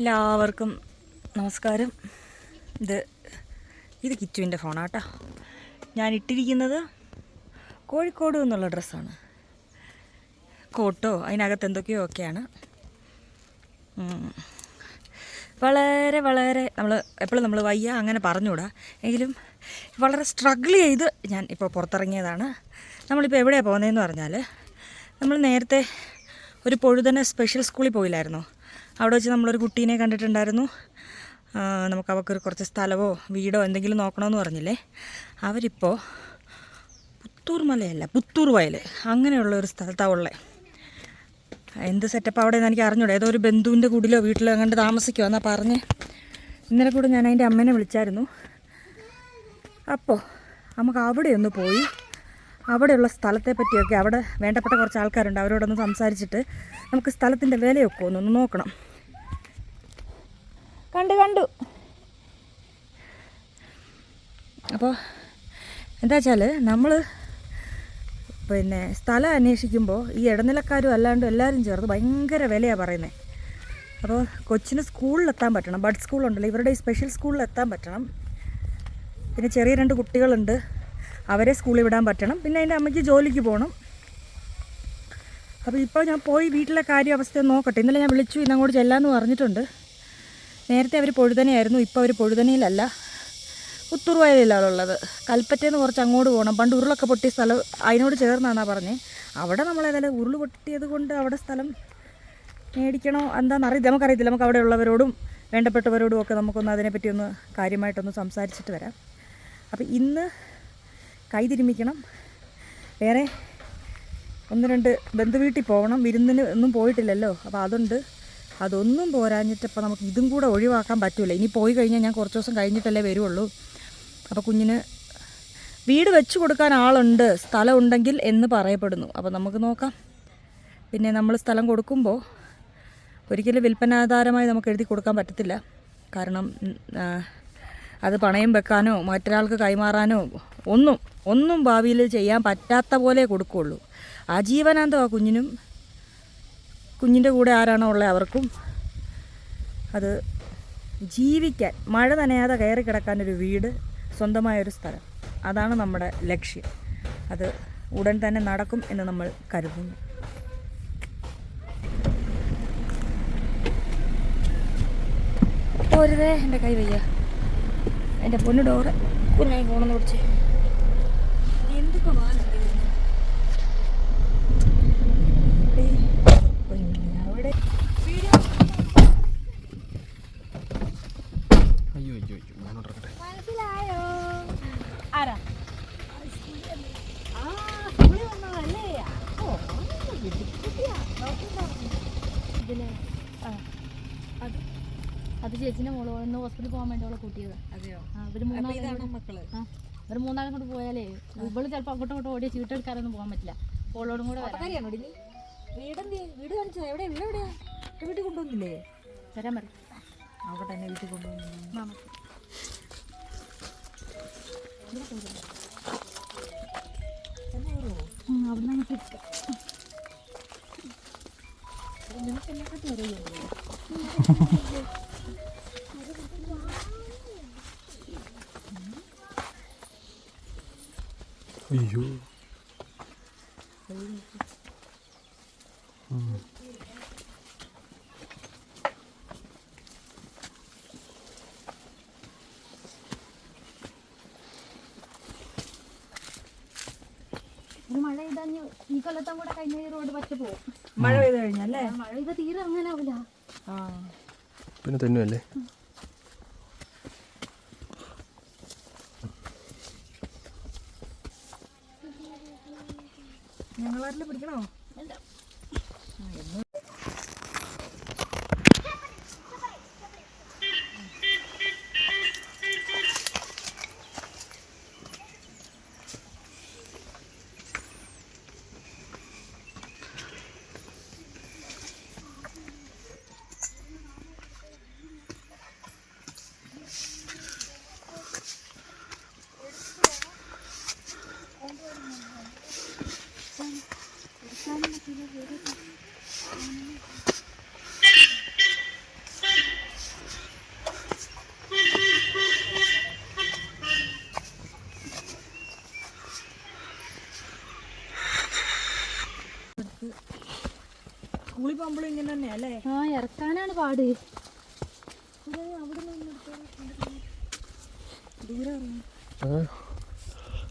എല്ലാവർക്കും നമസ്കാരം. ഇത് ഇത് കിറ്റുവിന്റെ ഫോണാട്ടോ. ഞാൻ ഇട്ടിരിക്കുന്നത് കോഴിക്കോട് എന്നുള്ള ഡ്രസ്സാണ്. കോട്ടോ അതിനകത്ത് എന്തൊക്കെയോ ഒക്കെയാണ്. വളരെ വളരെ നമ്മൾ എപ്പോഴും നമ്മൾ വയ്യ അങ്ങനെ പറഞ്ഞുകൂടാ. എങ്കിലും വളരെ സ്ട്രഗിൾ ചെയ്ത് ഞാൻ ഇപ്പോൾ പുറത്തിറങ്ങിയതാണ്. നമ്മളിപ്പോൾ എവിടെയാണ് പോകുന്നതെന്ന് പറഞ്ഞാൽ നമ്മൾ നേരത്തെ ഒരു പൊഴുതന സ്പെഷ്യൽ സ്കൂളിൽ പോയില്ലായിരുന്നോ? അവിടെ വെച്ച് നമ്മളൊരു കുട്ടീനെ കണ്ടിട്ടുണ്ടായിരുന്നു. നമുക്ക് അവർക്കൊരു കുറച്ച് സ്ഥലമോ വീടോ എന്തെങ്കിലും നോക്കണമെന്ന് പറഞ്ഞില്ലേ? അവരിപ്പോൾ പുത്തൂർ മലയല്ല പുത്തൂർ വയൽ അങ്ങനെയുള്ള ഒരു സ്ഥലത്താണ് ഉള്ളത് എന്ത് സെറ്റപ്പ് അവിടെ എനിക്ക് അറിഞ്ഞൂടെ. ഏതോ ഒരു ബന്ധുവിന്റെ കൂടിലോ വീട്ടിലോ അങ്ങോട്ട് താമസിക്കുമോ എന്നാ പറഞ്ഞ് ഇന്നലെ കൂടെ ഞാൻ അതിന്റെ അമ്മേനെ വിളിച്ചായിരുന്നു. അപ്പോൾ നമുക്ക് അവിടെ ഒന്ന് പോയി. അവിടെയുള്ള സ്ഥലത്തെ പറ്റിയൊക്കെ അവിടെ വേണ്ടപ്പെട്ട കുറച്ച് ആൾക്കാരുണ്ട്. അവരോടൊന്ന് സംസാരിച്ചിട്ട് നമുക്ക് സ്ഥലത്തിന്റെ വിലയൊക്കെ ഒന്നൊന്ന് നോക്കണം. കണ്ടു കണ്ടു. അപ്പോൾ എന്താ വെച്ചാൽ നമ്മൾ പിന്നെ സ്ഥലം അന്വേഷിക്കുമ്പോൾ ഈ ഇടനിലക്കാരും അല്ലാണ്ട് എല്ലാവരും ചേർന്ന് ഭയങ്കര വിലയാണ് പറയുന്നത് അപ്പോൾ കൊച്ചിന് സ്കൂളിലെത്താൻ പറ്റണം. ബഡ് സ്കൂളുണ്ടല്ലോ ഇവരുടെ ഈ സ്പെഷ്യൽ സ്കൂളിൽ എത്താൻ പറ്റണം. പിന്നെ ചെറിയ രണ്ട് കുട്ടികളുണ്ട് അവരെ സ്കൂളിൽ വിടാൻ പറ്റണം. പിന്നെ അതിന്റെ അമ്മയ്ക്ക് ജോലിക്ക് പോകണം അപ്പോൾ ഇപ്പോൾ ഞാൻ പോയി വീട്ടിലെ കാര്യം അവസ്ഥ നോക്കട്ടെ. ഇന്നലെ ഞാൻ വിളിച്ചു ഇന്നങ്ങോട്ട് ചെല്ലാമെന്ന് പറഞ്ഞിട്ടുണ്ട്. നേരത്തെ അവർ പൊഴുതനയായിരുന്നു ഇപ്പോൾ അവർ പൊഴുതനയിലല്ല. ഉള്ളത് കൽപ്പറ്റയിൽ കുറച്ച് അങ്ങോട്ട് പോകണം പണ്ട് ഉരുളൊക്കെ പൊട്ടിയ സ്ഥലം അതിനോട് ചേർന്നാണ് പറഞ്ഞത് അവിടെ നമ്മൾ ഏതായാലും ഉരുൾ പൊട്ടിയത് കൊണ്ട് അവിടെ സ്ഥലം മേടിക്കണോ എന്താണെന്ന് അറിയില്ല നമുക്കറിയത്തില്ല. നമുക്ക് അവിടെ ഉള്ളവരോടും വേണ്ടപ്പെട്ടവരോടും ഒക്കെ നമുക്കൊന്ന് അതിനെപ്പറ്റി ഒന്ന് കാര്യമായിട്ടൊന്ന് സംസാരിച്ചിട്ട് വരാം. അപ്പോൾ ഇന്ന് കൈ തിരുമിക്കണം. വേറെ ഒന്ന് രണ്ട് ബന്ധുവീട്ടിൽ പോകണം വിരുന്നിന് ഒന്നും പോയിട്ടില്ലല്ലോ. അപ്പോൾ അതുണ്ട്. അതൊന്നും പോരാഞ്ഞിട്ടപ്പോൾ നമുക്ക് ഇതും കൂടെ ഒഴിവാക്കാൻ പറ്റില്ല ഇനി പോയി കഴിഞ്ഞാൽ ഞാൻ കുറച്ച് ദിവസം കഴിഞ്ഞിട്ടല്ലേ വരുള്ളൂ. അപ്പോൾ കുഞ്ഞിന് വീട് വെച്ച് കൊടുക്കാൻ ആളുണ്ട് സ്ഥലം ഉണ്ടെങ്കിൽ എന്ന് പറയപ്പെടുന്നു. അപ്പോൾ നമുക്ക് നോക്കാം. പിന്നെ നമ്മൾ സ്ഥലം കൊടുക്കുമ്പോൾ ഒരിക്കലും വിൽപ്പനാധാരമായി നമുക്ക് എഴുതി കൊടുക്കാൻ പറ്റത്തില്ല. കാരണം അത് പണയം വെക്കാനോ മറ്റൊരാൾക്ക് കൈമാറാനോ ഒന്നും ഒന്നും ഭാവിയിൽ ചെയ്യാൻ പറ്റാത്ത പോലെ കൊടുക്കുകയുള്ളൂ. ആജീവനാന്തം ആ കുഞ്ഞിനും കുഞ്ഞിന്റെ കൂടെ ആരാണോ ഉള്ളത് അവർക്കും അത് ജീവിക്കാൻ മഴ നനയാതെ കയറി കിടക്കാനൊരു വീട് സ്വന്തമായൊരു സ്ഥലം. അതാണ് നമ്മുടെ ലക്ഷ്യം. അത് ഉടൻ തന്നെ നടക്കും എന്ന് നമ്മൾ കരുതുന്നു. പോരുതേ എന്റെ കൈ വയ്യ. എന്റെ പൊന്നു ഡോറ്. കുഞ്ഞായി പോണെന്ന് പിടിച്ച് എന്തൊക്കെ അവിടെ അയ്യോ അയ്യോ അയ്യോ ഞാനോട്ട് ഇറങ്ങട്ടെ മനസ്സിലായോ ആരാ ആ സ്കൂളിൽ വന്നതല്ലേ ഓ കുട്ടിയാ ഇതിൽ ആ അത് അത് ചേച്ചിന്റെ ഹോസ്പിറ്റലിൽ പോകാൻ വേണ്ടി അവളെ കൂട്ടിയത്. അതെയോ? ഇവർ മൂന്നാളും മക്കൾ? ഇവർ മൂന്നാളും കൂടെ പോയാലേ ഇവൾ ചിലപ്പോൾ അങ്ങോട്ടും ഇങ്ങോട്ടും ഓടിയ ചീട്ടെടുക്കാനൊന്നും പോകാൻ പറ്റില്ല. ഓളോടും കൂടെ വരാം. വീടെന്തി? വീട് കാണിച്ചത് എവിടെ വീട് എവിടെയാ? വീട്ടിൽ കൊണ്ടുവന്നില്ലേ? വരാൻ പറ. നോക്കട്ടെ എന്നെ വീട്ടിൽ കൊണ്ടുവന്നു. മാമ. അയ്യോ ഒരു മഴ ചെയ്താൽ ഈ കൊല്ലത്തും കൂടെ കഴിഞ്ഞ ഈ റോഡ് പറ്റി പോകും മഴ പെയ്ത് കഴിഞ്ഞല്ലേ മഴ പെയ്ത് തീരെ ഇറങ്ങാനാവില്ല ആ. പിന്നെ തന്നെയല്ലേ ആകുമ്പോഴും ഇങ്ങനെ തന്നെയാ അല്ലേ? ആ ഇറക്കാനാണ് പാട്. ആ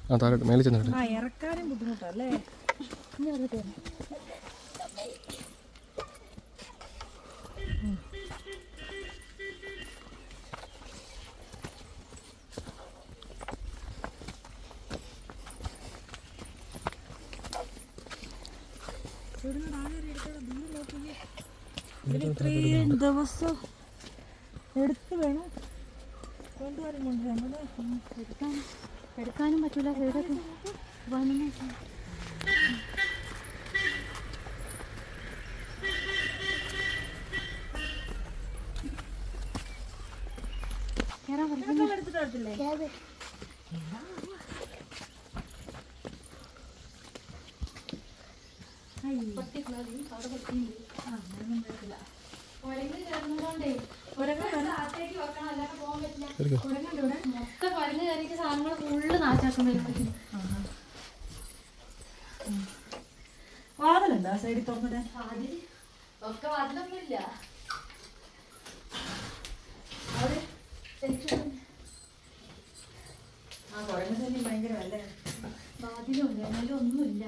ആ താഴെ മേലെ ചെന്നിട്ട്. ആ ഇറക്കാനും ബുദ്ധിമുട്ടല്ലേ തരാം. ഇത്രയും ദിവസം എടുത്ത് വേണം കൊണ്ടുവരാൻ കൊണ്ടുവരാൻ. എടുക്കാൻ എടുക്കാനും പറ്റില്ല സൈഡൊക്കെ വന്നു കേറാൻ പറ്റും എടുത്തിട്ട് വരത്തില്ലേ എടുക്കോ മൊത്തം പരന്ന് കയറിയിട്ട് സാധനങ്ങൾ ഫുള്ള് നാശാക്കുന്നത് വാതിലുണ്ടോ ആ സൈഡിൽ തുറന്നിട്ട് വാതിൽ ഒക്കെ വാതിലൊന്നുമില്ല അവിടെ എനിക്ക് ആ കുഴഞ്ഞ തന്നെ ഭയങ്കരമല്ലേ വാതിലും ജനലും ഒന്നുമില്ല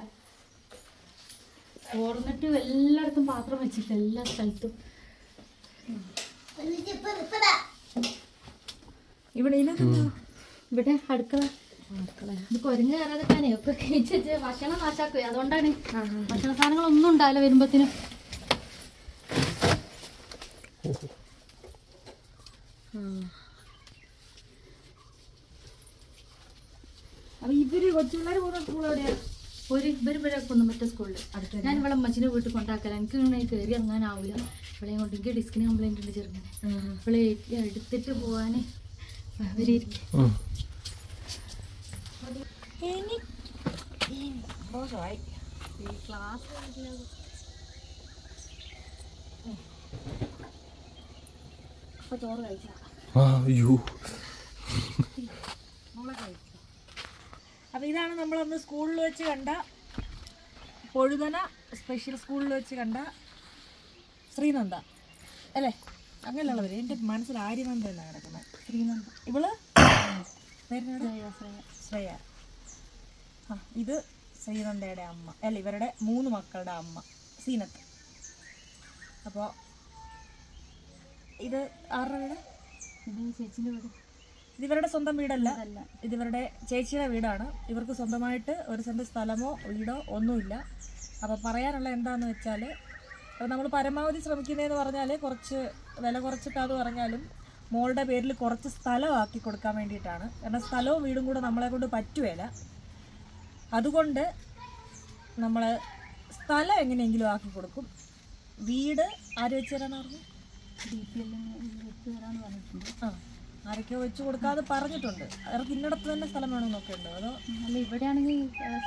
ഓർന്നിട്ട് എല്ലായിടത്തും പാത്രം വെച്ചിട്ട് എല്ലാ സ്ഥലത്തും. ഇവിടെ ഇവിടെ അടുക്കള. ഇത് കുരങ്ങ് കയറാതെക്കാനേ ഒക്കെ കഴിച്ച് വെച്ച് ഭക്ഷണം നാശാക്കുക അതുകൊണ്ടാണ് ഭക്ഷണ സാധനങ്ങളൊന്നും ഉണ്ടാവില്ല വരുമ്പത്തിനും. അപ്പൊ ഇവർ കൊച്ചുപിള്ളേർ പോകുന്ന സ്കൂൾ എവിടെയാ? ഒരു ഇവർ ഇവിടെ കുന്നമറ്റ സ്കൂളിൽ അടുത്ത് ഞാൻ ഇവിടെ അമ്മച്ചിനെ വീട്ടിൽ കൊണ്ടാക്കാൻ എനിക്ക് ഇങ്ങനെ കയറി ഇറങ്ങാനാവില്ല ഇവിടെ കൊണ്ട് എനിക്ക് ഡിസ്കിന് കംപ്ലൈന്റ് ഉണ്ട് ചെറുങ്ങനെ ഇവിടെ എടുത്തിട്ട് പോവാന് അവരിയിരിക്കും ചോറ് കഴിച്ചാ അയ്യോ. കഴിച്ചു അപ്പൊ ഇതാണ് നമ്മളന്ന് സ്കൂളിൽ വെച്ച് കണ്ട പൊഴുതന സ്പെഷ്യൽ സ്കൂളിൽ വെച്ച് കണ്ട ശ്രീനന്ദ. അല്ലേ? അങ്ങനെയുള്ളവര്. എന്റെ മനസ്സിൽ ആര്യനന്ദ എന്നാണ് കിടക്കുന്നത് ശ്രീനന്ദ. ഇവൾ? ശ്രേയ ആ ഇത് ശ്രീനന്ദയുടെ അമ്മ. അല്ല ഇവരുടെ മൂന്ന് മക്കളുടെ അമ്മ. സീനത്ത്. അപ്പോൾ ഇത് ആരുടെ വീട്? ഇത് ചേച്ചിന്റെ വീട്. ഇത് ഇവരുടെ സ്വന്തം വീടല്ല. ഇതിവരുടെ ചേച്ചിയുടെ വീടാണ്. ഇവർക്ക് സ്വന്തമായിട്ട് ഒരു സെന്റ് സ്ഥലമോ വീടോ ഒന്നുമില്ല. അപ്പോൾ പറയാനുള്ള എന്താന്ന് വെച്ചാൽ അപ്പോൾ നമ്മൾ പരമാവധി ശ്രമിക്കുന്നതെന്ന് പറഞ്ഞാൽ കുറച്ച് വില കുറച്ചിട്ടാന്ന് പറഞ്ഞാലും മോളുടെ പേരിൽ കുറച്ച് സ്ഥലമാക്കി കൊടുക്കാൻ വേണ്ടിയിട്ടാണ്. കാരണം സ്ഥലവും വീടും കൂടെ നമ്മളെ കൊണ്ട് പറ്റുകയില്ല അതുകൊണ്ട് നമ്മൾ സ്ഥലം എങ്ങനെയെങ്കിലും ആക്കി കൊടുക്കും. വീട് ആര് വെച്ച് തരാന്ന് പറഞ്ഞു? ഡി പി എല്ലിന് വെച്ച് തരാമെന്ന് പറഞ്ഞിട്ടുണ്ട്. ആ. ആരൊക്കെയോ വെച്ച് കൊടുക്കാതെ പറഞ്ഞിട്ടുണ്ട്. അവർക്ക് ഇന്നിടത്ത് തന്നെ സ്ഥലം വേണമെന്നൊക്കെ ഉണ്ട് അതോ അല്ല ഇവിടെയാണെങ്കിൽ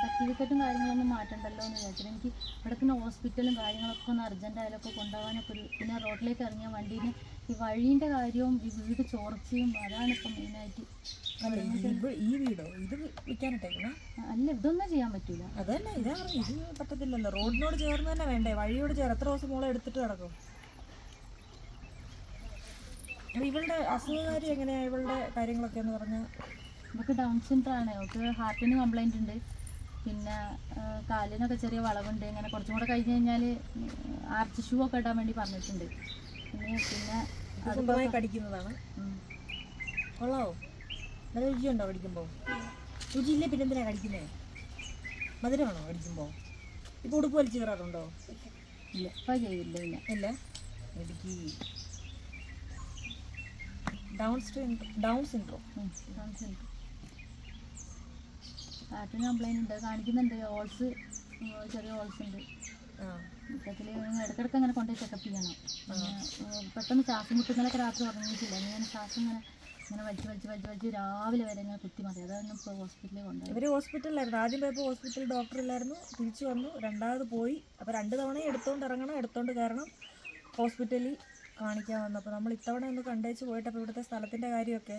സർട്ടിഫിക്കറ്റും കാര്യങ്ങളൊന്നും മാറ്റണ്ടല്ലോ എന്ന് വിചാരിച്ചിട്ട് എനിക്ക് ഇവിടെ പിന്നെ ഹോസ്പിറ്റലും കാര്യങ്ങളൊക്കെ ഒന്ന് അർജന്റ് ആയാലൊക്കെ കൊണ്ടുപോകാനൊക്കെ ഒരു പിന്നെ റോഡിലേക്ക് ഇറങ്ങിയ വണ്ടിയിൽ ഈ വഴീന്റെ കാര്യവും ഈ വീട് ചോർച്ചയും അതാണ് ഇപ്പം മെയിനായിട്ട് ഈ വീടോ ഇത് വിൽക്കാനിട്ടേക്കണ അല്ല ഇതൊന്നും ചെയ്യാൻ പറ്റൂല. അതല്ല ഇതാ ഇത് പറ്റത്തില്ലല്ലോ. റോഡിനോട് ചേർന്ന് തന്നെ വേണ്ടേ? വഴിയോട് ചേർ എത്ര ദിവസം മോളെ എടുത്തിട്ട് കിടക്കും ഇവളുടെ അസുഖകാരി എങ്ങനെയാ ഇവളുടെ കാര്യങ്ങളൊക്കെ എന്ന് പറഞ്ഞാൽ ഇവക്ക് ഡൗൺ സിൻഡ്രം ആണ്. അവൾക്ക് ഹാർട്ടിന് കംപ്ലൈന്റ് ഉണ്ട്. പിന്നെ കാലിനൊക്കെ ചെറിയ വളവുണ്ട്. ഇങ്ങനെ കുറച്ചും കൂടെ കഴിഞ്ഞ് കഴിഞ്ഞാൽ ആർച്ച് ഷൂ ഒക്കെ ഇടാൻ വേണ്ടി പറഞ്ഞിട്ടുണ്ട്. പിന്നെ പിന്നെ സ്വന്തമായി കടിക്കുന്നതാണ്. കൊള്ളാവോ? നല്ല രുചിയുണ്ടോ കടിക്കുമ്പോൾ രുചിയില്ലേ പിന്നെ എന്തിനാണ് കടിക്കുന്നത് മധുരമാണോ കടിക്കുമ്പോൾ ഇപ്പോൾ ഉടുപ്പ് വലിച്ചു കയറാറുണ്ടോ? ഇല്ല ഇപ്പം ചെയ്യില്ല ഇല്ല. ഇല്ല? Idukki. Down stream down syndrome ഉം, ഡൗൺ സിൻഡ്രം ഹാർട്ടിന് കംപ്ലൈന്റ് ഉണ്ട്. കാണിക്കുന്നുണ്ട്. ഓൾസ് ചെറിയ ഓൾസ് ഉണ്ട്. ആ. മൊത്തത്തിൽ ഇടയ്ക്കിടയ്ക്ക് അങ്ങനെ കൊണ്ടുപോയി ചെക്കപ്പ് ചെയ്യണം. പെട്ടെന്ന് ശ്വാസം മുട്ടുന്നതൊക്കെ രാത്രി ഉറങ്ങിയിട്ടില്ല. ഞാൻ ശ്വാസം ഇങ്ങനെ ഇങ്ങനെ വലിച്ച് വലിച്ച് വലിച്ച് വലിച്ച് രാവിലെ വരെ ഇങ്ങനെ കുത്തി മതി. അതാണ് ഇപ്പോൾ ഹോസ്പിറ്റലിൽ കൊണ്ടുപോയി ഇവർ ഹോസ്പിറ്റലിലായിരുന്നു ആദ്യം പോയപ്പോൾ ഹോസ്പിറ്റൽ ഡോക്ടർ ഇല്ലായിരുന്നു. തിരിച്ചു വന്നു. രണ്ടാമത് പോയി. അപ്പോൾ രണ്ട് തവണ എടുത്തോണ്ട് ഇറങ്ങണം. എടുത്തോണ്ട് കാരണം ഹോസ്പിറ്റലിൽ കാണിക്കാൻ വന്നു. അപ്പോൾ നമ്മൾ ഇത്തവണ ഒന്ന് കണ്ടേച്ച് പോയിട്ട് അപ്പോൾ ഇവിടുത്തെ സ്ഥലത്തിന്റെ കാര്യമൊക്കെ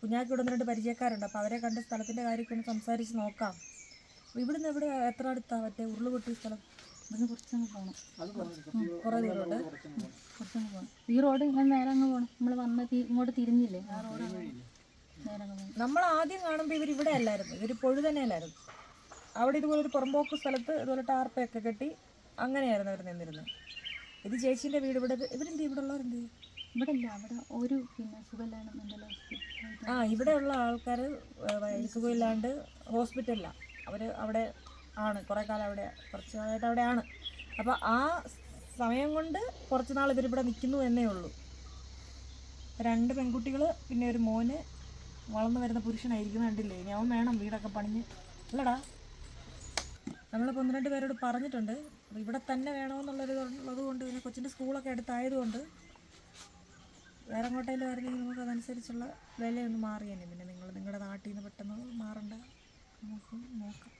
കുഞ്ഞാക്കി ഇവിടെ രണ്ട് പരിചയക്കാരുണ്ട്. അപ്പോൾ അവരെ കണ്ട് സ്ഥലത്തിന്റെ കാര്യമൊക്കെ ഒന്ന് സംസാരിച്ച് നോക്കാം. അപ്പോൾ ഇവിടുന്ന് ഇവിടെ എത്ര അടുത്താണ് മറ്റേ ഉരുളുപൊട്ടിയ സ്ഥലം? ഇവിടുന്ന് കുറച്ചങ്ങ് പോകണം കുറേ ദൂരമുണ്ട് കുറച്ചങ്ങ് പോകണം ഈ റോഡ് ഇങ്ങനെ നേരെ അങ്ങ് പോകണം നമ്മൾ വന്ന് ഇങ്ങോട്ട് തിരിഞ്ഞില്ലേ? ആ റോഡ് നേരെ നമ്മൾ ആദ്യം കാണുമ്പോൾ ഇവർ ഇവിടെ അല്ലായിരുന്നു. ഇവർ പൊഴുതനയിലായിരുന്നു അവിടെ ഇതുപോലെ ഒരു പുറമ്പോക്ക് സ്ഥലത്ത് ഇതുപോലെ ടാർപ്പയൊക്കെ കെട്ടി അങ്ങനെയായിരുന്നു അവർ നിന്നിരുന്നത്. ഇത് ചേച്ചീന്റെ വീട് ഇവിടെ ഇവരെന്ത് ഇവിടെ ഉള്ളവരുണ്ട് ഇവിടെ ഇല്ല അവിടെ ഒരു പിന്നെ സുഖമില്ലാണ്ട് മെന്റൽ ഹോസ്പിറ്റൽ ആ ഉള്ള ആൾക്കാർ സുഖമില്ലാണ്ട് ഹോസ്പിറ്റലിലാണ് അവർ അവിടെ ആണ് കുറേ കാലം അവിടെ കുറച്ച് കാലമായിട്ട് അവിടെയാണ് അപ്പോൾ ആ സമയം കൊണ്ട് കുറച്ച് നാൾ ഇവരിവിടെ നിൽക്കുന്നു എന്നേ ഉള്ളൂ. രണ്ട് പെൺകുട്ടികൾ പിന്നെ ഒരു മോന് വളർന്നു വരുന്ന പുരുഷനായിരിക്കും കണ്ടില്ലേ? അവൻ വേണം വീടൊക്കെ പണിഞ്ഞ്. അല്ലടാ നമ്മളിപ്പോൾ ഒന്ന് രണ്ട് പേരോട് പറഞ്ഞിട്ടുണ്ട്. അപ്പോൾ ഇവിടെ തന്നെ വേണമെന്നുള്ളൊരു ഉള്ളത് കൊണ്ട് പിന്നെ കൊച്ചിന്റെ സ്കൂളൊക്കെ അടുത്തായതുകൊണ്ട് വേറെ എങ്ങോട്ടേലും ആയിരുന്നെങ്കിൽ നമുക്ക് അതനുസരിച്ചുള്ള വിലയൊന്ന് മാറിയേനെ പിന്നെ നിങ്ങൾ നിങ്ങളുടെ നാട്ടിൽ നിന്ന് പെട്ടെന്ന് മാറണ്ട. നമുക്ക് നോക്കാം.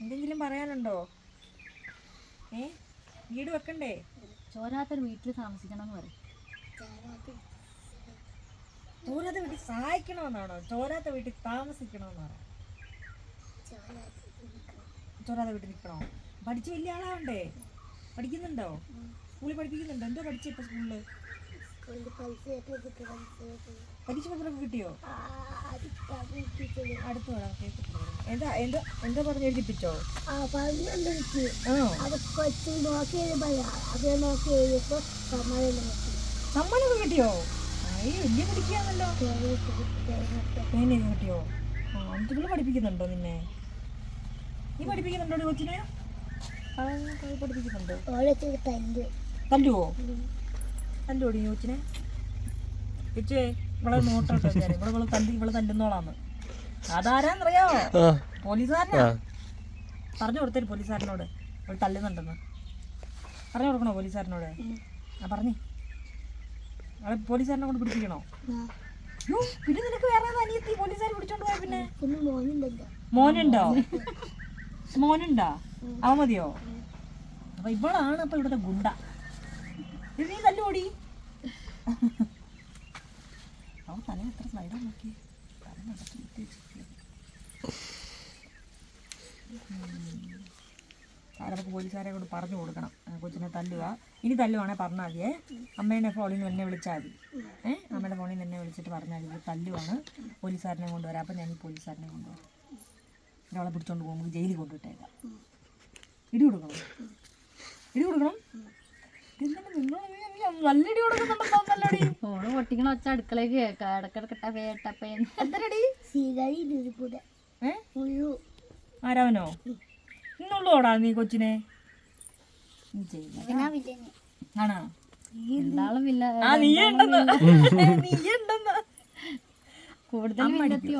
എന്തെങ്കിലും പറയാനുണ്ടോ? ഏ? വീട് വെക്കണ്ടേ? ചോരാത്തൊരു വീട്ടിൽ താമസിക്കണം എന്ന് പറയും. ചോരാത്ത വീട്ടിൽ സഹായിക്കണമെന്നാണോ? ചോരാത്ത വീട്ടിൽ താമസിക്കണമെന്നാണോ ചോരാത്ത വീട്ടിൽ നിൽക്കണോ? പഠിച്ച വലിയ ആളാവണ്ടേ? പഠിക്കുന്നുണ്ടോ? സ്കൂളിൽ പഠിപ്പിക്കുന്നുണ്ടോ? എന്തോ പഠിച്ച ഇപ്പൊ സ്കൂളിൽ? പരീക്ഷ പത്രമൊക്കെ കിട്ടിയോ? അടുത്ത്. എന്താ എന്താ എന്താ പറഞ്ഞ് എഴുതിപ്പിച്ചോ? സമ്മാനമൊക്കെ കിട്ടിയോ? ഈ വലിയ പഠിക്കാന്നല്ലോ പേനയൊക്കെ കിട്ടിയോ? ആ അഞ്ചുപിള്ള പഠിപ്പിക്കുന്നുണ്ടോ നിന്നെ? നീ പഠിപ്പിക്കുന്നുണ്ടോ കൊച്ചിനെ? പഠിപ്പിക്കുന്നുണ്ട്. തല്ലുവോ? തല്ലുവോടി കൊച്ചിനെ? കൊച്ചേ ഇവളെ നോട്ടോട്ടോ ഇവിടെ ഇവൾ തല്ലി ഇവൾ തല്ലുന്നോളാന്ന്. അതാരാന്നറിയാവോ ആ. പോലീസുകാരനാ? പറഞ്ഞു കൊടുത്തൊരു പോലീസുകാരനോട്. ഇവൾ തല്ലുന്നുണ്ടെന്ന്. പറഞ്ഞു കൊടുക്കണോ പോലീസുകാരനോട്? ആ പറഞ്ഞേ. അവളെ പോലീസുകാരനെ കൊണ്ട് പിടിപ്പിക്കണോ? പിന്നെ നിനക്ക് വേറെ അനിയത്തി? പോലീസുകാർ പിടിച്ചോണ്ട് പോയ പിന്നെ? മോനുണ്ടോ? മോനുണ്ടോ? അവ മതിയോ? അപ്പൊ ഇവളാണ് അപ്പൊ ഇവിടുത്തെ ഗുണ്ട. നീ തല്ലുകൂടി അവൻ തല എത്ര സ്ലൈഡാ നോക്കി നമുക്ക് പോലീസുകാരെ കൂടെ പറഞ്ഞു കൊടുക്കണം. കൊച്ചിനെ തല്ലുക. ഇനി തല്ലുവാണെങ്കിൽ പറഞ്ഞാൽ മതിയേ. അമ്മേനെ ഫോണിൽ നിന്ന് എന്നെ വിളിച്ചാൽ മതി. ഏഹ് അമ്മയുടെ ഫോണിൽ നിന്ന് എന്നെ വിളിച്ചിട്ട് പറഞ്ഞാൽ മതി. തല്ലുവാണ്. പോലീസുകാരനെ കൊണ്ടുവരാം. അപ്പം ഞാൻ പോലീസുകാരനെ കൊണ്ടുവരാം. ഒരാളെ പിടിച്ചോണ്ട് പോകും നമുക്ക് ജയിലിൽ കൊണ്ടുവിട്ടേക്കാം. ഇടി കൊടുക്കണം. ഇടി കൊടുക്കണം. ഫോണ് പൊട്ടിക്കണ ഒച്ച അടുക്കളയ്ക്ക് കേൾക്കാം ആരാവനോ? ഇന്നുള്ളൂടാ നീ കൊച്ചിനെ. നീ ചെയ്യില്ല ആണോ? എന്താളും ഇല്ല. ആ നീ ഉണ്ടെന്ന്. നീ ഉണ്ടെന്ന്. കൂടുതൽ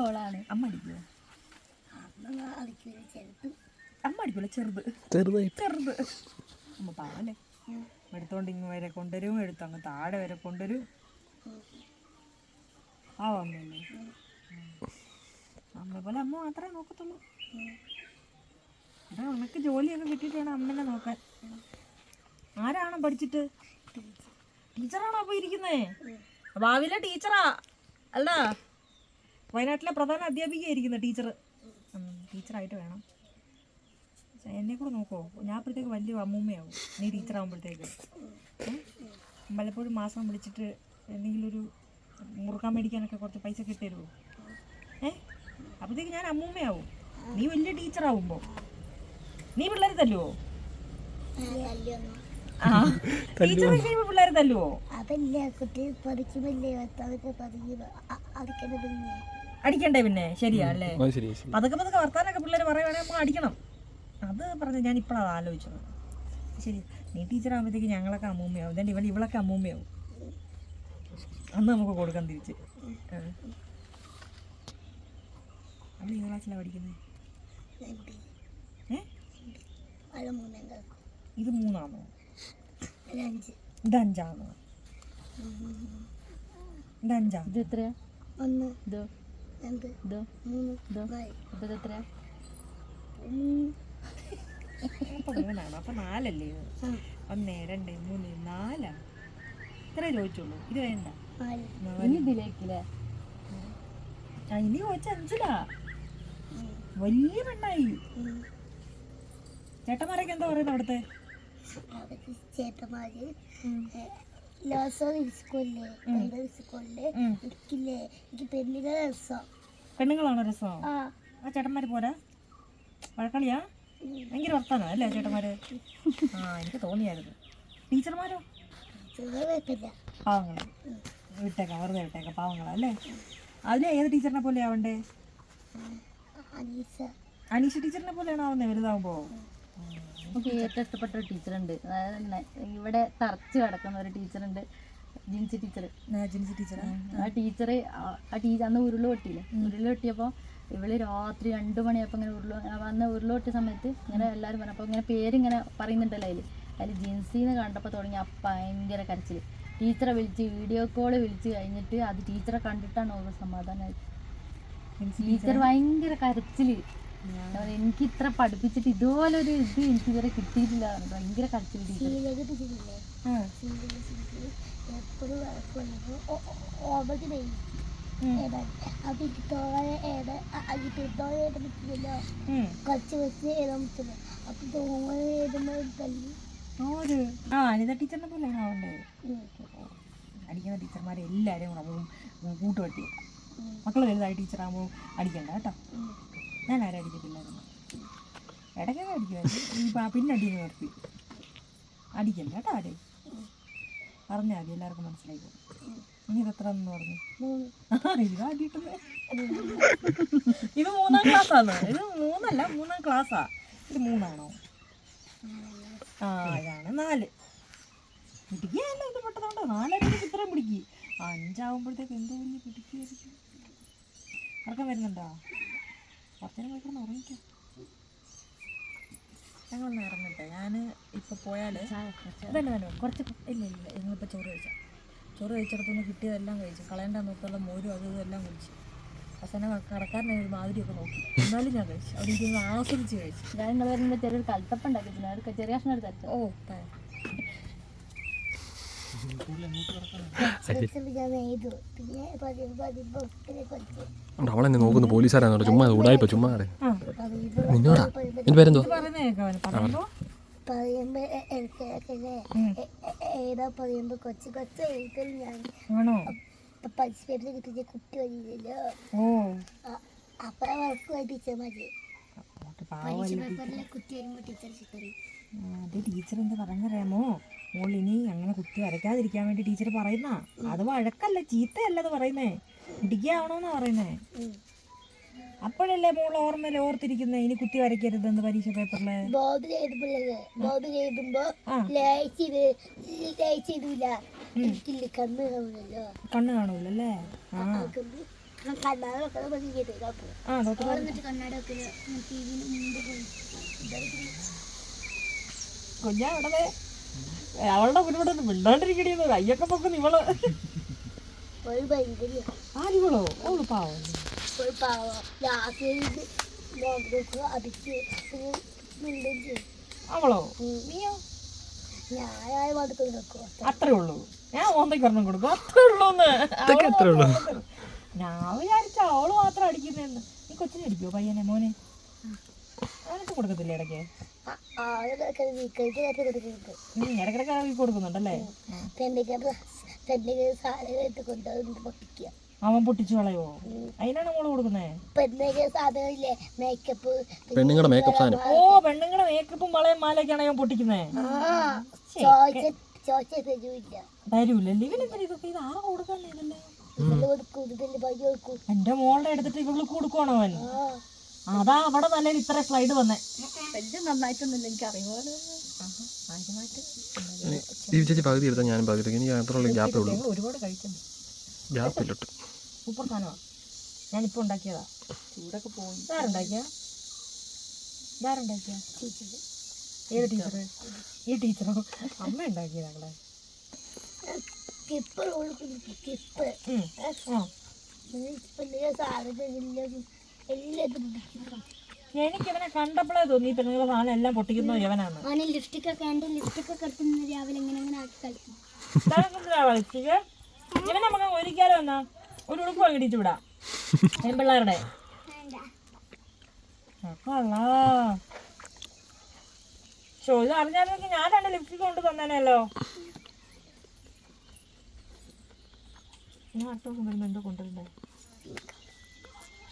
ഓളാണ്. അമ്മ അടിക്കുവോ അമ്മ അടിക്കൂല ചെറുത്. ചെറുത്. അമ്മ പാവല്ലേ? എടുത്തോണ്ട് ഇങ്ങ് വരെ കൊണ്ടുവരും എടുത്തു അങ്ങ് താഴെ വരെ കൊണ്ടുവരും. ആ അമ്മയല്ലേ അമ്മ പോലെ അമ്മ മാത്രമേ നോക്കത്തുള്ളൂ. അതാ അമ്മയ്ക്ക് ജോലിയൊക്കെ കിട്ടിയിട്ട് വേണം അമ്മനെ നോക്കാൻ. ആരാണോ പഠിച്ചിട്ട്? ടീച്ചറാണോ അപ്പൊ ഇരിക്കുന്നേ? ഭാവിയിലെ ടീച്ചറാ. അല്ല? വയനാട്ടിലെ പ്രധാന അധ്യാപികയായിരിക്കുന്ന ടീച്ചർ ടീച്ചറായിട്ട് വേണം. എന്നെ കൂടെ നോക്കുമോ ഞാൻ അപ്പോഴത്തേക്ക് വലിയ അമ്മൂമ്മയാവും. നീ ടീച്ചറാകുമ്പോഴത്തേക്ക് വല്ലപ്പോഴും മാസം വിളിച്ചിട്ട് എന്തെങ്കിലും ഒരു മുറുക്കാൻ മേടിക്കാനൊക്കെ കുറച്ച് പൈസ കിട്ടരുമോ ഏ? അപ്പോഴത്തേക്ക് ഞാൻ അമ്മൂമ്മയാവും. നീ വലിയ ടീച്ചറാവുമ്പോൾ നീ പിള്ളേർ തല്ലുവോ? പിള്ളേർ തല്ലുവോ? അതല്ല കുട്ടി പഠിക്കുമല്ലേ അതൊക്കെ പിന്നെ അടിക്കണ്ടേ പിന്നെ? ശരിയാ അല്ലേ? പതുക്കെ പതുക്കെ വർത്താനൊക്കെ പിള്ളേർ പറയുവാണെങ്കിൽ നമുക്ക് അടിക്കണം. അത് പറഞ്ഞ് ഞാൻ ഇപ്പോഴാണ് ആലോചിച്ചത്. ശരി നീ ടീച്ചറാകുമ്പോഴത്തേക്ക് ഞങ്ങളൊക്കെ അമ്മൂമ്മയാവും. ഇതേ ഇവൾ ഇവളൊക്കെ അമ്മൂമ്മയാവും. അന്ന് നമുക്ക് കൊടുക്കാൻ തിരിച്ച്. അവൾ ഈ ക്ലാസ്സിലാണ് പഠിക്കുന്നത് ഇത് മൂന്നാണോ? അഞ്ച് ഇത് അഞ്ചാണോ? ഇത് അഞ്ചാ? ഇത് എത്രയാ? ഒന്ന്. ഇത് രണ്ട് ഇത് മൂന്ന്. ഇത് നാല്. അപ്പൊ ഇത് എത്രയാ അപ്പൊ മൂന്നാണോ? അപ്പൊ നാലല്ലേ ഇത്? ഒന്ന് രണ്ട് മൂന്ന് നാലാ? ഇത്രേ ചോദിച്ചുള്ളൂ ഇത് വേണ്ട. നാല്. ഇനി ഇതിലേക്കില്ലേ? ആ, ഇനി കൊച്ച അഞ്ചിലാ. വലിയ പെണ്ണായി. ചേട്ടന്മാരൊക്കെ എന്താ പറയുന്നത് അവിടുത്തെ? ചേട്ടന്മാര് പെണ്ണുങ്ങളാണോ രസം? ആ. ചേട്ടന്മാര് പോരാ? വഴക്കളിയാ? ഭയങ്കര വർത്താനോ അല്ലേ ചേട്ടന്മാര്? ആ എനിക്ക് തോന്നിയായിരുന്നു. ടീച്ചർമാരോ? പാവങ്ങൾ വിട്ടേക്കാം വെറുതെ വിട്ടേക്കാം പാവങ്ങളാ അല്ലേ? അതിലെ ഏത് ടീച്ചറിനെ പോലെ ആവണ്ടേ? അനീഷ. ടീച്ചറിനെ പോലെയാണോ ആവുന്നത് വലുതാവുമ്പോൾ എനിക്ക് ഏറ്റവും ഇഷ്ടപ്പെട്ട ഒരു ടീച്ചറുണ്ട്. അതായത് തന്നെ ഇവിടെ തറച്ച് കിടക്കുന്ന ഒരു ടീച്ചറുണ്ട്. ജിൻസി ടീച്ചർ ജിൻസി ടീച്ചർ ആ ടീച്ചർ ആ ടീച്ചർ അന്ന് ഉരുൾ പൊട്ടിയില്ലേ? ഉരുൾ പൊട്ടിയപ്പോൾ ഇവൾ രാത്രി രണ്ടു മണിയപ്പോൾ ഇങ്ങനെ ഉരുൾ അന്ന് ഉരുൾ പൊട്ടിയ സമയത്ത് ഇങ്ങനെ എല്ലാവരും പറഞ്ഞു അപ്പോൾ ഇങ്ങനെ പേരിങ്ങനെ പറയുന്നുണ്ടല്ലോ അതിൽ അതിൽ ജിൻസിന്ന് കണ്ടപ്പോൾ തുടങ്ങി ഭയങ്കര കരച്ചിൽ ടീച്ചറെ വിളിച്ച് വീഡിയോ കോൾ വിളിച്ച് കഴിഞ്ഞിട്ട് അത് ടീച്ചറെ കണ്ടിട്ടാണ് ഓരോ സമാധാനമായത് ടീച്ചർ ഭയങ്കര പറഞ്ഞു, എനിക്ക് ഇത്ര പഠിപ്പിച്ചിട്ട് ഇതുപോലെ ഒരു ഇത് എനിക്ക് ഇതുവരെ കിട്ടിയിട്ടില്ല. ഭയങ്കര കരച്ചിൽ അപ്പൊ എനിക്ക് തോളെ ഏത്? അങ്ങിട്ട് തോളെ ഏത്? പറ്റില്ലല്ലോ കുറച്ച് വെച്ച് ഏതാൻ പറ്റില്ല അപ്പൊ തോളെ ഏതുമ്പോൾ തല്ലി ആ അനിത ടീച്ചറിനെ പോലെ ആവണ്ടേ അടിക്കുന്ന ടീച്ചർമാരെ എല്ലാവരും കൂടെ മക്കൾ വലുതായി ടീച്ചറാകുമ്പോൾ അടിക്കണ്ട കേട്ടോ. ഞാൻ ആരും അടിക്കത്തില്ലായിരുന്നു ഇടയ്ക്കൊക്കെ അടിക്കുമായിരുന്നു പിന്നെ അടിയെന്ന് നിർത്തി. അടിക്കല്ല കേട്ടോ ആരെയും പറഞ്ഞാൽ മതി എല്ലാവർക്കും മനസ്സിലായി പോകും. ഇനി ഇത് എത്ര എന്ന് പറഞ്ഞു? ഇത് അടിയിട്ടത് ഇത് മൂന്നാം ക്ലാസ്സാണ് ഇത് മൂന്നല്ല മൂന്നാം ക്ലാസ്സാ. ഇത് മൂന്നാണോ? ആ ഇതാണ് നാല്. പിടിക്കുകയല്ല ഇത് പെട്ടതുകൊണ്ടോ നാലായിട്ട് ഇത്രയും പിടിക്കുക അഞ്ചാവുമ്പോഴത്തേക്ക് എന്തോ പിടിക്കുകയായിരിക്കും ഉറക്കം വരുന്നുണ്ടോ? കുറച്ചേരം കഴിക്കണം ഉറങ്ങിക്കാം ഞങ്ങളൊന്ന് ഇറങ്ങട്ടെ. ഞാൻ ഇപ്പോൾ പോയാൽ വേണ്ട വേണ്ട കുറച്ച് ഇല്ല ഇല്ല ഞങ്ങളിപ്പോൾ ചോറ് കഴിച്ചാൽ ചോറ് കഴിച്ചിടത്തുനിന്ന് കിട്ടിയതെല്ലാം കഴിച്ചു. കളയേണ്ട നോക്കുള്ള മോരും അതും ഇതും എല്ലാം കുടിച്ചു. അവസാനം കടക്കാരനെ ഒരു മാതിരിയൊക്കെ നോക്കി. എന്നാലും ഞാൻ കഴിച്ചു. അവിടെ ഇരുന്ന് ആസ്വദിച്ച് കഴിച്ചു. ഞാൻ വരുമ്പോൾ ചെറിയൊരു കൽത്തപ്പം ഉണ്ടാക്കിയിട്ടുണ്ട്. ചെറിയ കഷ്ണം എടുത്ത് ഓ താ. കുറച്ച് ഞാൻ നെയ്തു പിന്നെ പതിവ് പതിവ് ഒത്തിരി കുറച്ച് അവളെന്നെ നോക്കുന്നു പോലീസുകാരാന്നോ ചുമ്മാ ഉടായിപ്പോ ചുമ്മാ നിന്നോടാ എന്റെ പേരെന്തോ. പറയുമ്പോ ഏതാ പറയുമ്പോ കൊച്ചു കൊച്ചു എഴുതൽ ഞാൻ പൈസ പേപ്പർ കിട്ടിയ കുട്ടി വരില്ലല്ലോ അപ്പൊ വർക്ക് ടീച്ചർ. മതി പേപ്പറിലെ കുട്ടി വരുമ്പോ ടീച്ചർ ചിത്തറി ആ, അത് ടീച്ചർ എന്ത് പറഞ്ഞറിയാമോ? മോൾ ഇനി അങ്ങനെ കുട്ടി വരയ്ക്കാതിരിക്കാൻ വേണ്ടി ടീച്ചർ പറയുന്ന. അത് വഴക്കല്ല ചീത്തയല്ല അത് പറയുന്നേ. ഇടിക്കാവണോന്നാ പറയുന്നേ. അപ്പോഴല്ലേ മോൾ ഓർമ്മയിൽ ഓർത്തിരിക്കുന്നേ ഇനി കുത്തി വരയ്ക്കരുതെന്ന് പരീക്ഷ പേപ്പറിൽ? ബോധം എഴുതുമ്പോഴത് ബോധം എഴുതുമ്പോ ആ. ലേച്ച് ചെയ്ത് ലേച്ച് ചെയ്തില്ല എനിക്കില്ല കണ്ണ് കാണൂലല്ലേ. ആ. ഡോക്ടർ കുഞ്ഞാ അവിടെ അവളുടെ മുന്നോട്ട് മിണ്ടാണ്ടിരിക്കണേന്ന് അയ്യൊക്കെ പൊക്കുന്ന ഇവൾ. ആരിവളോ ഓൾ പാവം. അവളോ? നീയോ? അത്രേ ഉള്ളൂ. ഞാൻ ഓന്തയ്ക്ക് ഒരെണ്ണം കൊടുക്കും. അത്രേ ഉള്ളൂന്ന്. അത്രേ ഉള്ളൂ. ഞാൻ വിചാരിച്ച അവൾ മാത്രം അടിക്കുന്നേന്ന് നീ കൊച്ചിനെ അടിക്കോ പയ്യനെ മോനെ? അവനൊക്കെ കൊടുക്കത്തില്ല ഇടയ്ക്ക്? ഇടയ്ക്കിടയ്ക്ക് ഇറങ്ങി കൊടുക്കുന്നുണ്ടല്ലേ? അവൻ പൊട്ടിച്ചു കളയോ? അതിനാണ് മോൾ കൊടുക്കുന്നേ. മേക്കപ്പ് പെണ്ണുങ്ങളുടെ മേക്കപ്പ് സാധനം. ഓ പെണ്ണുങ്ങളെ മേക്കപ്പും വളയും മാലയൊക്കെയാണ് അവൻ പൊട്ടിക്കുന്നേ. തരൂലല്ലേ? ഇവനെന്താ ഇതൊക്കെ? ഇത് കൊടുക്കാനേ ഇതല്ലേ? എന്റെ മോളുടെ എടുത്തിട്ട് ഇവൾ കൊടുക്കണോ അവൻ. ആ. അതാ അവിടെ നല്ല ഇത്ര സ്ലൈഡ് വന്നേ. വലിയ നന്നായിട്ടൊന്നുമില്ല എനിക്ക് അറിയുമോ ഈ ചേച്ചി പകുതി എടുത്താൽ ഞാനും പകുതി എടുക്കും. എനിക്ക് അത്ര ഗ്യാപ്പേ ഉള്ളൂ. ഞങ്ങൾ ഒരുപാട് കഴിക്കുന്നു ഗ്യാപ്പില്ലോട്ട് സൂപ്പർ സാധനമാണ് ഞാനിപ്പോൾ ഉണ്ടാക്കിയതാ. ചൂടൊക്കെ പോയി. ഇതാരുണ്ടാക്കിയ ഇതാരുണ്ടാക്കിയ ഏത് ടീച്ചർ ഈ ടീച്ചറോ? അമ്മ ഉണ്ടാക്കിയതാ ഞങ്ങളെ കിപ്പ് കൊടുക്കും കിപ്പ് ഉം. ആ. എനിക്കിവനെ കണ്ടപ്പോഴേ തോന്നി പെണ്ണുങ്ങളെ സാധനം എല്ലാം പൊട്ടിക്കുന്നു ഇവനാണ് അവന് ലിപ്സ്റ്റിക് ഒക്കെ ലിപ്സ്റ്റിക് ഒക്കെ രാവിലെ ഇങ്ങനെ ഇങ്ങനെ ആക്കി കളിക്കും. ഇവൻ നമുക്ക് ഒരിക്കാലോ എന്നാ ഒരു ഉടുപ്പ് വാങ്ങിടിച്ചു വിടാം. പെൺപിള്ളേരുടെ. ഷോ ഇത് ഞാൻ ഞാനാണ് ലിപ്സ്റ്റിക് കൊണ്ട് തന്നേനല്ലോ. ഞാൻ അടുത്ത ദിവസം വരുമ്പോ എന്തോ കൊണ്ടുവരണ്ടേ?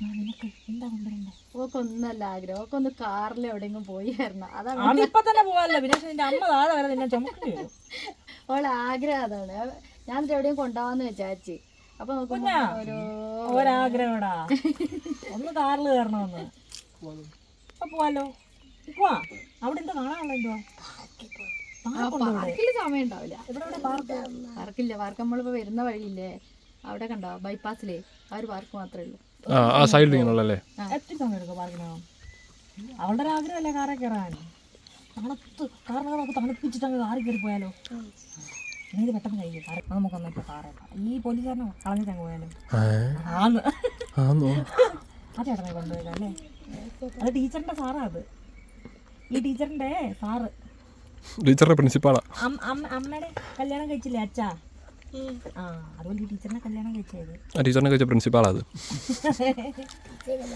നിനക്ക് എന്താ കൊണ്ടുവരണ്ടേ? ഓക്കൊന്നല്ല ആഗ്രഹം. ഓക്കൊന്ന് കാറിൽ എവിടെയെങ്കിലും പോയി വരണം. അതാണ് ഇപ്പൊ തന്നെ പോവാല്ലോ പിന്നെ നിന്റെ അമ്മ താഴെ വരെ നിന്നെ ചുമക്കേണ്ടി വരും. ഓളെ ആഗ്രഹം അതാണ്. ഞാൻ എന്നിട്ട് എവിടെയും കൊണ്ടാവാന്ന് വിചാരിച്ച്. അപ്പൊ നോക്കുമ്പോ ഓരോ ഒരാഗ്രഹടാ. ഒന്ന് കാറിൽ കയറണമെന്ന്. അപ്പൊ പോവാലോ? പോവാ. അവിടെ എന്താ കാണാനുള്ള എന്തുവാ? പാർക്കിൽ സമയം ഉണ്ടാവില്ല. ഇവിടെ ഇവിടെ പാർക്ക്? പാർക്കില്ല. പാർക്ക് നമ്മളിപ്പോ വരുന്ന വഴിയില്ലേ? അവിടെ കണ്ടോ? ബൈപ്പാസിലേ. ആ ഒരു പാർക്ക് മാത്രമേ ഉള്ളൂ. ആ സൈഡ് സൈഡിൽ ഇങ്ങനെയുള്ളല്ലേ എത്ര സമയം അവളുടെ ഒരു ആഗ്രഹമല്ലേ കാറെ കയറാൻ. തണുത്ത് കാരണം നമുക്ക് തണുപ്പിച്ചിട്ട് അങ്ങ് കാറി കയറി പോയാലോ? നീ പെട്ടെന്ന് കഴിയും കാറ്. നമുക്കൊന്നും ഇപ്പോൾ കാറേക്കാം ഈ പോലീസുകാരനെ കളഞ്ഞിട്ട് അങ്ങ് പോയാലും? ആന്ന്. ആ ചേട്ടനെ കൊണ്ടുപോയത് അല്ലേ? അത് ടീച്ചറിന്റെ സാറാ അത്. ഈ ടീച്ചറിന്റെ സാറ്. ടീച്ചറുടെ പ്രിൻസിപ്പാളാ അമ്മയുടെ കല്യാണം കഴിച്ചില്ലേ അച്ഛാ? ടീച്ചറിനെ കല്യാണം കഴിച്ചത്. ആ ടീച്ചറിനെ കഴിച്ച പ്രിൻസിപ്പാളാ അത്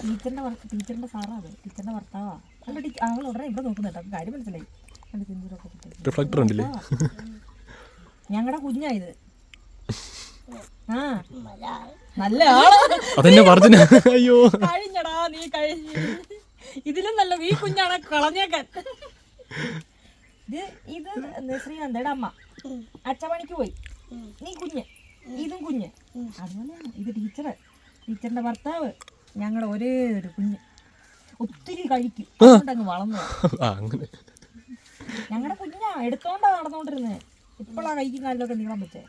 ടീച്ചറിന്റെ വർക്ക് ടീച്ചറിന്റെ സാറാ അത് ടീച്ചറിന്റെ ഭർത്താവാ. അല്ല ടീച്ചർ അവൾ ഉടനെ ഇവിടെ നോക്കുന്നുണ്ട്. അപ്പൊ കാര്യം മനസ്സിലായി. റിഫ്ലക്ടർ ഉണ്ടല്ലേ ഞങ്ങളുടെ കുഞ്ഞായത്. ആ നല്ല അതെന്നെ പറഞ്ഞ. അയ്യോ. കഴിഞ്ഞടാ നീ കഴിഞ്ഞു. ഇതിലും നല്ല ഈ കുഞ്ഞാണ് കളഞ്ഞേക്കാൻ. ഇത് ഇത് ശ്രീനന്ദയുടെ അമ്മ. അച്ചമണിക്ക് പോയി. നീ കുഞ്ഞ്. ഇതും കുഞ്ഞ്. അതുപോലെയാണ് ഇത് ടീച്ചറ്. ടീച്ചറിന്റെ ഭർത്താവ് ഞങ്ങളുടെ ഒരേ ഒരു കുഞ്ഞ്. ഒത്തിരി കഴിക്കും. അതുകൊണ്ടങ്ങ് വളർന്നു ആ അങ്ങനെ. ഞങ്ങളുടെ കുഞ്ഞാ എടുത്തോണ്ടാ നടന്നോണ്ടിരുന്നത് ഇപ്പോഴാ കൈക്കും കാലിലൊക്കെ നീളം വെച്ചേ.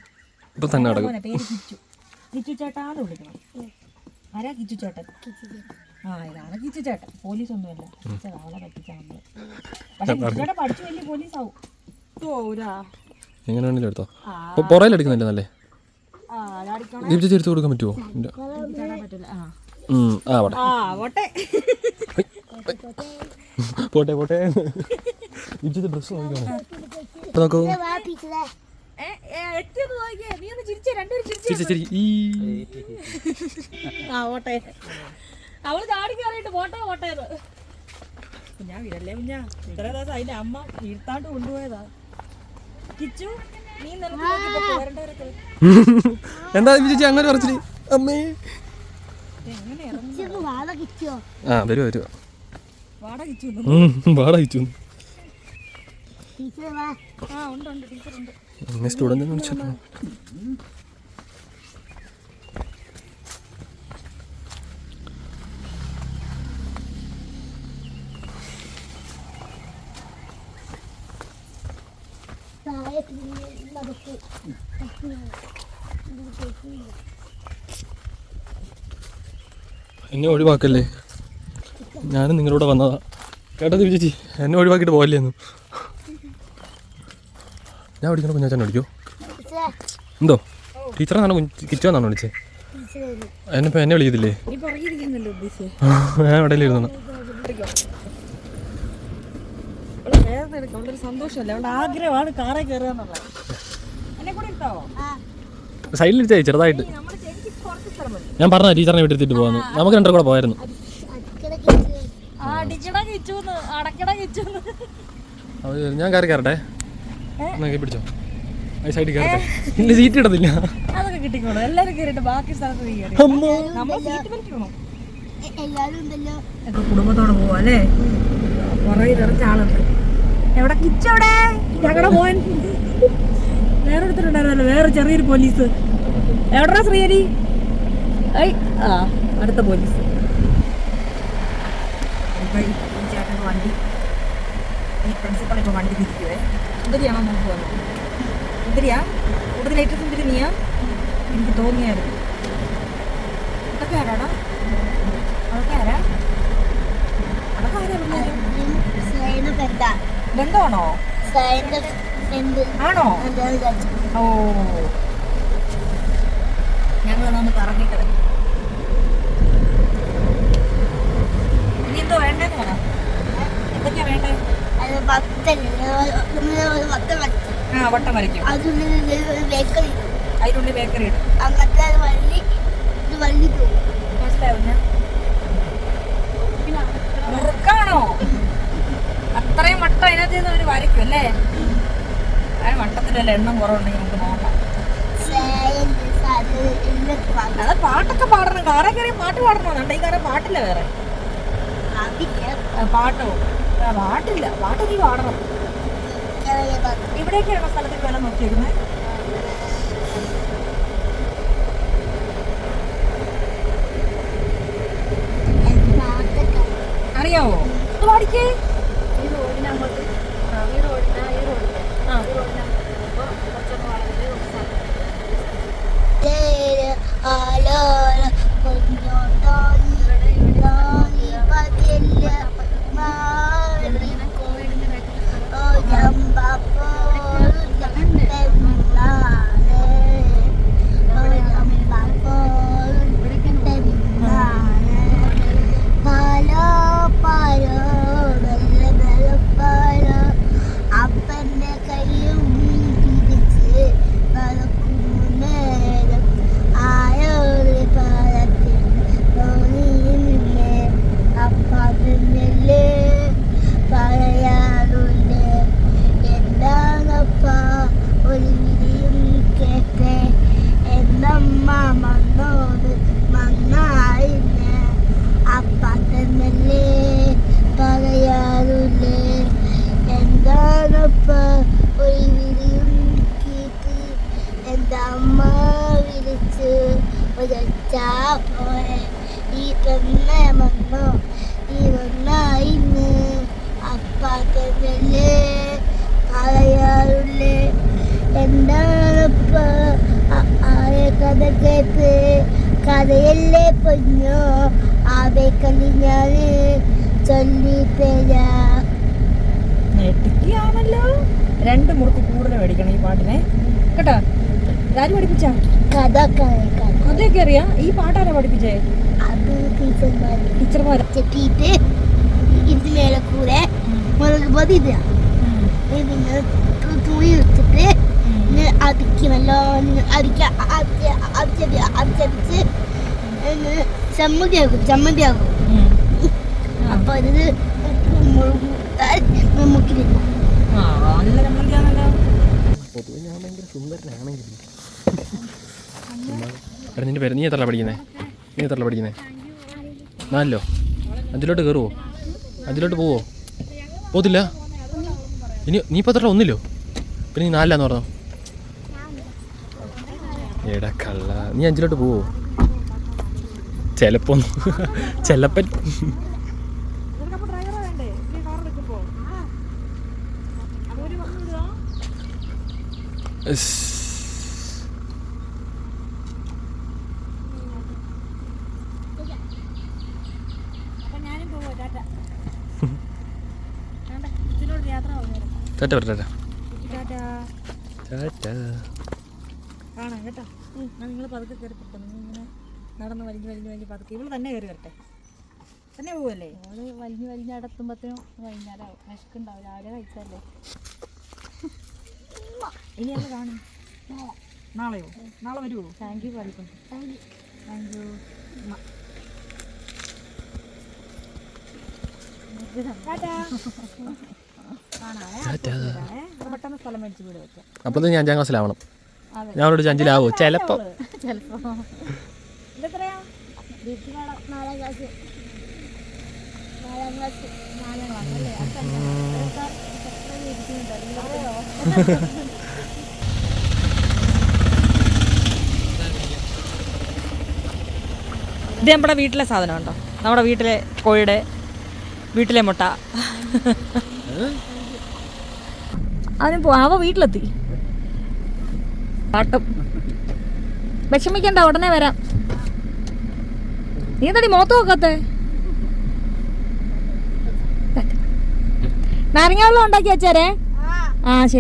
ഇപ്പൊ തന്നെ പേര് കിച്ചു. കിച്ചു ചേട്ടാന്ന് വിളിക്കണം. ആരാ കിച്ചു ചേട്ടൻ? ആ ഇതാണ് കിച്ചു ചേട്ടൻ. പോലീസ് ഒന്നുമല്ല അവളെ പറ്റിച്ചാ നമ്മൾ. പക്ഷെ കിച്ചു ചേട്ടൻ പഠിച്ചു വലിയ പോലീസ് ആവും ഓരാ എങ്ങനെ വേണമെങ്കിലും എടുത്തോ. പുറയിൽ എടുക്കുന്നില്ല നല്ലേ ദീപ് ചേച്ചി എടുത്ത് കൊടുക്കാൻ പറ്റുമോ ആ. പോട്ടെ. പോട്ടെ. പോട്ടെ ദീപ് ചേച്ചി ഡ്രസ്സ് നോക്കിക്കോണേ ഇപ്പൊ നോക്കൂ. അവൾ ചാടി കയറിയിട്ട് പോട്ടെ. കുഞ്ഞാ വീടല്ലേ കുഞ്ഞാ. ഇത്ര ദിവസം അതിന്റെ അമ്മ വീഴ്ത്താണ്ട് കൊണ്ടുപോയതാ കിച്ചു നീ നിലത്ത് നോക്കിയപ്പോ പോരണ്ടവരൊക്കെ എന്താ ചേച്ചി അങ്ങനെ പറച്ചിൽ അമ്മേ. ആ വരുവാ വരുവാ വാട കിച്ചു ഉം, വാടാ അയച്ചു ടീച്ചറെ വാ ആ ഉണ്ട് ഉണ്ട് ടീച്ചർ ഉണ്ട് എന്നെ വിളിച്ചോ ഒഴിവാക്കല്ലേ? ഞാനും നിങ്ങളോട് വന്നതാ. കേട്ടോ ചേച്ചി എന്നെ ഒഴിവാക്കിയിട്ട് പോകല്ലേന്ന്. ഞാൻ വിളിക്കണ കുഞ്ഞാച്ചൻ വിളിക്കോ. ടീച്ചറെ എന്തോ ടീച്ചറാണോ കിച്ചോന്നാണോ ടീച്ചറെ എന്നെ എന്നെ വിളിക്കത്തില്ലേ? ഞാൻ ഇവിടെ ഇരുന്നു അവളുടെ സന്തോഷമല്ലേ. അവളുടെ ആഗ്രഹമാണ് കാറേ കയറുക എന്നുള്ളത് എന്നെ കൂടെ സൈഡിലിരുത്തേ ചെറുതായിട്ട്. ഞാൻ പറഞ്ഞ ടീച്ചറിനെ വിട്ടിട്ട് പോകാന്ന് നമുക്ക് രണ്ടു കൂടെ പോയായിരുന്നു. ഞാൻ കയറി കയറട്ടെ. പിടിച്ചോ. ഈ സൈഡിൽ കയറട്ടെ. ഇല്ല സീറ്റ് ഇടത്തില്ല. അതൊക്കെ കിട്ടിക്കോളൂ. എല്ലാവരും കയറിയിട്ട് ബാക്കി സ്ഥലത്ത് നമ്മൾ സീറ്റ് കുടുംബത്തോടെ പോവാ അല്ലേ? പുറകിൽ നിറച്ച ആളുണ്ട്. എവിടെ കിച്ചവിടെ ഞങ്ങളുടെ മോൻ വേറെ എടുത്തിട്ടുണ്ടായിരുന്നല്ലോ വേറെ ചെറിയൊരു പോലീസ് എവിടാ ശ്രീഹരി ഐ ആ അടുത്ത പോലീസ് ഈ ചേട്ടന്റെ വണ്ടി ഈ പ്രിൻസിപ്പൾ ഇപ്പോൾ വണ്ടി തിരിക്കുവേ സുന്ദരിയാണോ നമുക്ക് വന്നത് സുന്ദരിയാ ഏറ്റവും സുന്ദരി നീയാ എനിക്ക് തോന്നിയായിരുന്നു അതൊക്കെ ആരാടാ അതൊക്കെ ആരാ അതൊക്കെ ആരാ പെന്ത ബന്ധമാണോ ആണോ? ഓ. ഞങ്ങൾ ഒന്ന് കറങ്ങിക്കിടങ്ങി ഇനി എന്തോ വേണ്ടത് പറ. എന്തൊക്കെയാ വേണ്ടേ? ആ വട്ടം വരയ്ക്കും. അതിനുള്ളിൽ ബേക്കറി ഇടും. അങ്ങനത്തെ വള്ളി ഇത് വള്ളി പോകും മനസ്സിലായോ ഞാൻ മുറുക്കാണോ അത്ര ഇത്രയും വട്ടം അതിനകത്ത് നിന്ന് അവർ വരയ്ക്കും അല്ലേ ആ വട്ടത്തിലല്ല എണ്ണം കുറവുണ്ടെങ്കിൽ നമുക്ക് നോക്കാം. അത് പാട്ടൊക്കെ പാടണം. കാറെ കയറി പാട്ട് പാടണമെന്നുണ്ട് ഈ കാറെ പാട്ടില്ല വേറെ. പാട്ടോ? പാട്ടില്ല. പാട്ട് നീ പാടണം. ഇവിടെയൊക്കെയാണോ സ്ഥലത്തിൽ വില നോക്കിയിരുന്നത് അറിയാവോ? ഇത് പാടിക്കേ? Ah, alone അപ്പാക്കല്ലേ പറയാറുള്ളേ. എന്താണപ്പ? ആയ കഥ കേട്ട് കഥയല്ലേ പൊന്നോ? ആവേക്കല്ലി ഞാൻ ചൊല്ലിത്തരാം ഞെട്ടിക്കുകയാണല്ലോ. രണ്ട് മുറുക്ക് കൂടുതൽ മേടിക്കണം ഈ പാട്ടിനെ. കേട്ടോ? ഇതാര് പഠിപ്പിച്ച? കഥ കഥയൊക്കെ അറിയാം. ഈ പാട്ടാരാ പഠിപ്പിച്ചേ? അത് ടീച്ചർമാർ ടീച്ചർമാർ ചെത്തിയിട്ട് ഇതിന് മേലെ കൂടെ മുളക് പൊതി ഇടുക തു- തുണി വെച്ചിട്ട് ഇങ്ങനെ അടിക്ക് നല്ലോണം അടിക്ക അടിച്ചടിച്ച് ചമ്മന്തി ആകും ചമ്മന്തി ആകും അപ്പൊ ഇത് മുളക് നമുക്കില്ല ആ നല്ല ചമ്മന്തിയാണല്ലോ പൊതുവെ ഞാൻ ഭയങ്കര സുന്ദരനാണെങ്കിൽ നിന്റെ പേര് നീ എത്ര പഠിക്കുന്നേ? നീ എത്ര പഠിക്കുന്നേ? നാലിലോ? അഞ്ചിലോട്ട് കയറുവോ അഞ്ചിലോട്ട് പോവോ? പോത്തില്ല? ഇനി നീ ഇപ്പോൾ എത്ര ഒന്നില്ലോ? പിന്നെ നീ നാലിലാന്ന് പറഞ്ഞോ? എടാ കള്ള. നീ അഞ്ചിലോട്ട് പോവോ? ചിലപ്പോ ചിലപ്പൻ. നിനക്കപ്പോൾ ഡ്രൈവറെ വേണ്ടേ ഈ കാർ എടുക്കുമ്പോൾ അപ്പോൾ ഒരു വന്നു വിടുക ഇസ്. അപ്പം ഞാനും പോവാ ടാറ്റ വേണ്ട ഇതിനോട് യാത്ര പറഞ്ഞു ടാറ്റ പറ ടാറ്റ. ടാറ്റ. കാണാം കേട്ടോ. നിങ്ങൾ പതുക്കെ കയറി നിങ്ങൾ ഇങ്ങനെ നടന്ന് വലിഞ്ഞ് വലിഞ്ഞ് വലിഞ്ഞ് പതുക്കെ. ഇവൾ തന്നെ കയറി വരട്ടെ. തന്നെ പോവല്ലേ? അവൾ വലിഞ്ഞ് വലിഞ്ഞ് അടത്തുമ്പോഴത്തേനും വൈകുന്നേരം വിശക്കുണ്ടാവും രാവിലെ കഴിച്ചല്ലേ ഇനി അത് കാണും. നാളെയോ നാളെ വരുമോ താങ്ക് യു പഠിക്കും താങ്ക് യു കാണാവേ ടാറ്റ. അപ്പോഴത്തേക്ക് ഞാൻ അഞ്ചാം ക്ലാസ്സിലാവണം. അതെ. ഞാൻ അവിടെ അഞ്ചിലാവോ ചിലപ്പോ. ഇത് നമ്മുടെ വീട്ടിലെ സാധനം ഉണ്ടോ? നമ്മുടെ വീട്ടിലെ കോഴിയുടെ വീട്ടിലെ മുട്ട. അതിന് അവ വീട്ടിലെത്തി. പാട്ടം. വിഷമിക്കണ്ട ഉടനെ വരാം. നീ തടി മോത്ത് നോക്കത്തെ? നാരങ്ങ വെള്ളം ഉണ്ടാക്കി വെച്ചേരേ ആ ശരി.